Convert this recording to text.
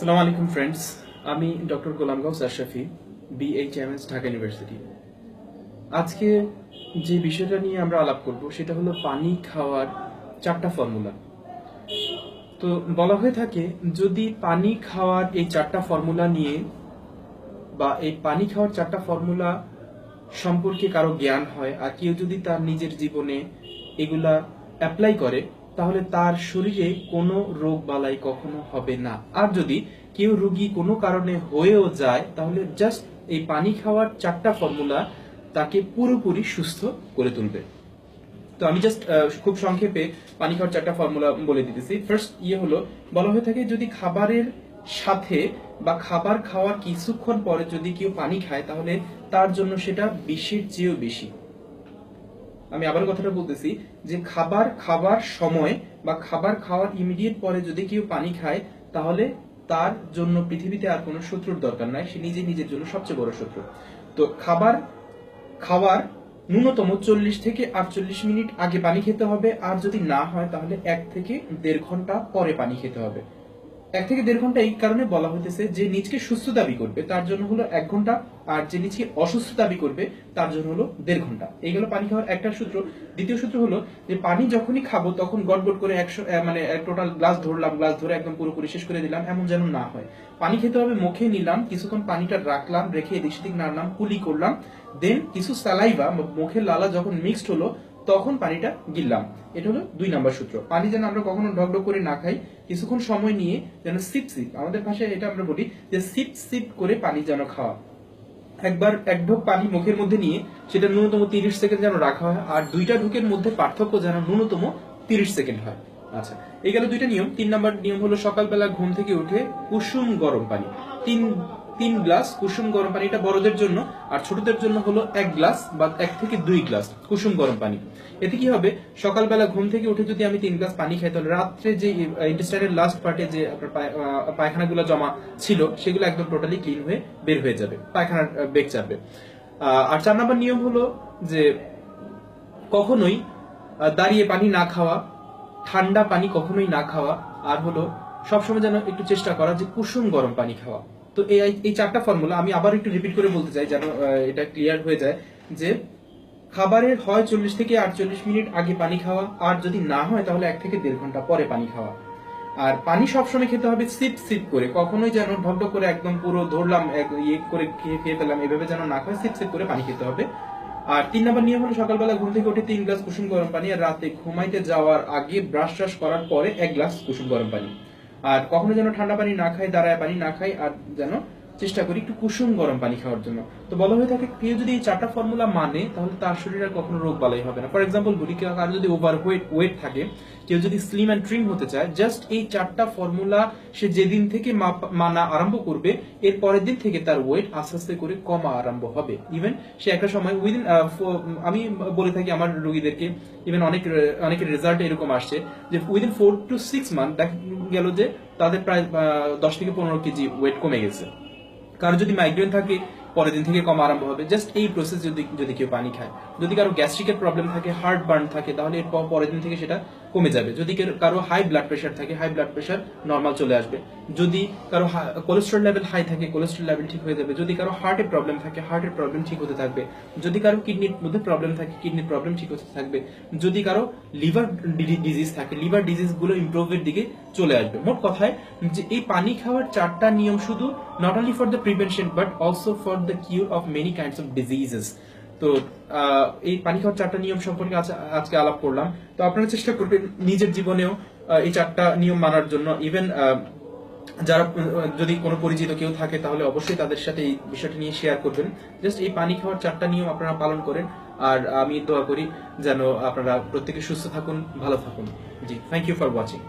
সালাম আলাইকুম ফ্রেন্ডস আমি doctor Golam Gaus Ashrafi BHMS Dhaka university আজকে যে বিষয়টা নিয়ে আমরা আলাপ করব, সেটা হলো পানি খাওয়ার চারটা ফর্মুলা তো বলা হয়ে থাকে, যদি পানি খাওয়ার এই চারটা ফর্মুলা নিয়ে বা এই পানি খাওয়ার চারটা ফর্মুলা সম্পর্কে কারও জ্ঞান হয়, আর কেউ যদি তার নিজের জীবনে এগুলা অ্যাপ্লাই করে তাহলে তার শরীরে কোনো রোগ বালাই কখনো হবে না। আর যদি কেউ রুগী কোনো কারণে হয়েও যায়, তাহলে জাস্ট এই পানি খাওয়ার চারটা ফর্মুলা তাকে পুরোপুরি সুস্থ করে তুলবে। তো আমি জাস্ট খুব সংক্ষেপে পানি খাওয়ার চারটা ফর্মুলা বলে দিতেছি। ফার্স্ট ইয়ে হলো, বলা হয়ে থাকে যদি খাবারের সাথে বা খাবার খাওয়ার কিছুক্ষণ পরে যদি কেউ পানি খায়, তাহলে তার জন্য সেটা বিষের চেয়েও বেশি। আমি আবার কথাটা বলতেছি যে খাবার খাবার সময় বা খাবার খাওয়ার ইমিডিয়েট পরে যদি কেউ পানি খায়, তাহলে তার জন্য পৃথিবীতে আর কোনো শত্রুর দরকার নাই। সে নিজে নিজের জন্য সবচেয়ে বড় শত্রু। তো খাবার খাওয়ার ন্যূনতম চল্লিশ থেকে আটচল্লিশ মিনিট আগে পানি খেতে হবে। আর যদি না হয়, তাহলে এক থেকে দেড় ঘণ্টা পরে পানি খেতে হবে। এক থেকে দেড় ঘণ্টা এই কারণে বলা হইতেছে যে নিজকে সুস্থ দাবি করবে, তার জন্য হলো এক ঘণ্টা, আর যে নিজকে অসুস্থ দাবি করবে, তার জন্য হলো দেড় ঘণ্টা। এই গেল পানি খাওয়ার একটা সূত্র। দ্বিতীয় সূত্র হলো যে পানি যখনই খাব, তখন গটগট করে একশো মানে টোটাল গ্লাস ধরলাম গ্লাস ধরে একদম পুরোপুরি শেষ করে দিলাম, এমন যেন না হয়। পানি খেতে হবে, মুখে নিলাম, কিছুক্ষণ পানিটা রাখলাম, রেখে এদিক সেদিক নাড়লাম, কুলি করলাম দেন কিছু স্যালাইভা মুখের লালা যখন মিক্সড হলো তখন পানিটা গিললাম। এটা হলো দুই নাম্বার সূত্র। পানি যেন আমরা কখনো ঢকঢক করে না খাই, কিছুক্ষণ সময় নিয়ে যেন সিপ সিপ, আমাদের ভাষায় এটা আমরা বলি যে সিপ সিপ করে পানি যেন খাওয়া। একবার এক ঢোক পানি মুখের মধ্যে নিয়ে সেটা ন্যূনতম তিরিশ সেকেন্ড যেন রাখা হয়, আর দুইটা ঢোকের মধ্যে পার্থক্য যেন ন্যূনতম তিরিশ সেকেন্ড হয়। আচ্ছা এই গেল দুইটা নিয়ম। তিন নাম্বার নিয়ম হলো সকালবেলা ঘুম থেকে উঠে কুসুম গরম পানি। তিন তিন গ্লাস কুসুম গরম পানি, এটা বড়দের জন্য, আর ছোটদের জন্য হলো এক গ্লাস বা এক থেকে দুই গ্লাস কুসুম গরম পানি। এতে কি হবে? সকালবেলা ঘুম থেকে উঠে যদি আমি তিন গ্লাস পানি খাই, তাহলে রাত্রে যে ইন্টেস্টাইনের লাস্ট পার্টে যে আপনার পায়খানাগুলো জমা ছিল, সেগুলো একদম টোটালি ক্লিন হয়ে বের হয়ে যাবে, পায়খানার বেগ চাপবে। আর চার নম্বর নিয়ম হলো যে কখনোই দাঁড়িয়ে পানি না খাওয়া, ঠান্ডা পানি কখনোই না খাওয়া, আর হলো সবসময় যেন একটু চেষ্টা করা যে কুসুম গরম পানি খাওয়া। তো এই এই চারটা ফর্মুলা আমি আবার একটু রিপিট করে বলতে চাই যেন এটা ক্লিয়ার হয়ে যায় যে খাবারের হয় চল্লিশ থেকে আটচল্লিশ মিনিট আগে পানি খাওয়া, আর যদি না হয় তাহলে এক থেকে দেড় ঘণ্টা পরে পানি খাওয়া। আর পানি সবসময় খেতে হবে সিপ সিপ করে, কখনোই যেন ঢকঢক করে একদম পুরো ধরলাম ইয়ে করে খেয়ে খেয়ে ফেললাম, এভাবে যেন না খায় সিপ সিপ করে পানি খেতে হবে। আর তিন নম্বর নিয়ম হলো সকালবেলা ঘুম থেকে উঠে তিন গ্লাস কুসুম গরম পানি আর রাতে ঘুমাইতে যাওয়ার আগে ব্রাশ ট্রাশ করার পরে এক গ্লাস কুসুম গরম পানি। আর কখনো যেন ঠান্ডা পানি না খাই, দাঁড়ায় পানি না খাই, আর যেন চেষ্টা করি একটু কুসুম গরম পানি খাওয়ার জন্য। তো বলা হয়ে থাকে, কেউ যদি এই চারটা ফর্মুলা মানে তাহলে তার শরীরে আর কখনো রোগ বালাই হবে না। ফর এক্সাম্পল বলি, কেউ কারও যদি ওভার ওয়েট ওয়েট থাকে, কেউ যদি স্লিম অ্যান্ড ট্রিম হতে চায় জাস্ট এই চারটা ফর্মুলা সে যেদিন থেকে মানা আরম্ভ করবে, এর পরের দিন থেকে তার ওয়েট আস্তে আস্তে করে কমা আরম্ভ হবে। ইভেন সে একটা সময় উইদিন আমি বলে থাকি আমার রোগীদেরকে ইভেন অনেক, অনেকের রেজাল্ট এরকম আসছে, যে within four to six month গেল যে তাদের প্রায় দশ থেকে পনেরো কেজি ওয়েট কমে গেছে। কারও যদি মাইগ্রেন থাকে, পরের দিন থেকে কম আরম্ভ হবে। জাস্ট এই প্রসেস যদি যদি কেউ পানি খায়। যদি কারও গ্যাস্ট্রিকের প্রবলেম থাকে হার্ট বার্ন থাকে, তাহলে এরপর পরের দিন থেকে সেটা কমে যাবে। যদি কারও হাই ব্লাড প্রেশার থাকে হাই ব্লাড প্রেশার নর্মাল চলে আসবে। যদি কারও কোলেস্ট্রল লেভেল হাই থাকে কোলেস্ট্রল লেভেল ঠিক হয়ে যাবে। যদি কারও হার্টের প্রবলেম থাকে হার্টের প্রবলেম ঠিক হতে থাকবে। যদি কারও কিডনির মধ্যে প্রবলেম থাকে কিডনির প্রবলেম ঠিক হতে থাকবে। যদি কারও লিভার ডিজিজ থাকে লিভার ডিজিজগুলো ইমপ্রুভের দিকে চলে আসবে। মোট কথায় যে এই পানি খাওয়ার চারটা নিয়ম শুধু not only for the prevention but also for the cure of many kinds of diseases তো এই পানি খাওয়ার চারটা নিয়ম সম্পর্কে আজকে আলাপ করলাম। তো আপনারা চেষ্টা করবেন নিজের জীবনেও এই চারটা নিয়ম মানার জন্য। ইভেন যারা যদি কোনো পরিচিত কেউ থাকে, তাহলে অবশ্যই তাদের সাথে এই বিষয়টা নিয়ে শেয়ার করবেন। জাস্ট এই পানি খাওয়ার চারটা নিয়ম আপনারা পালন করেন। আর আমি দোয়া করি যেন আপনারা প্রত্যেকে সুস্থ থাকুন, ভালো থাকুন। জি থ্যাংক ইউ ফর ওয়াচিং